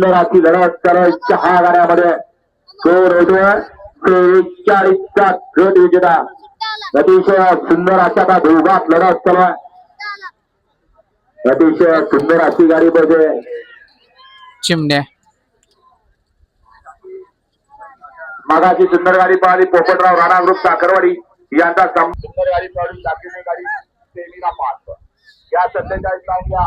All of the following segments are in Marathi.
सुंदराची लढत करत सहा गाड्यामध्ये स्कोर होतोय चाळीसचा गट विजेता. अतिशय सुंदर अशा का दोघात लढत चालू आहे. अतिशय सुंदर अशी गाडी पाहिजे चिमण्या. मागाची सुंदर गाडी पाहिली. पोपटराव राणा ग्रुप साखरवाडी यांचा सुंदर गाडी पाहिली दाखवली गाडी. सेमीला पाच या सत्तेचाळीस लावून घ्या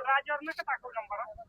राजावर नका टाकू नंबर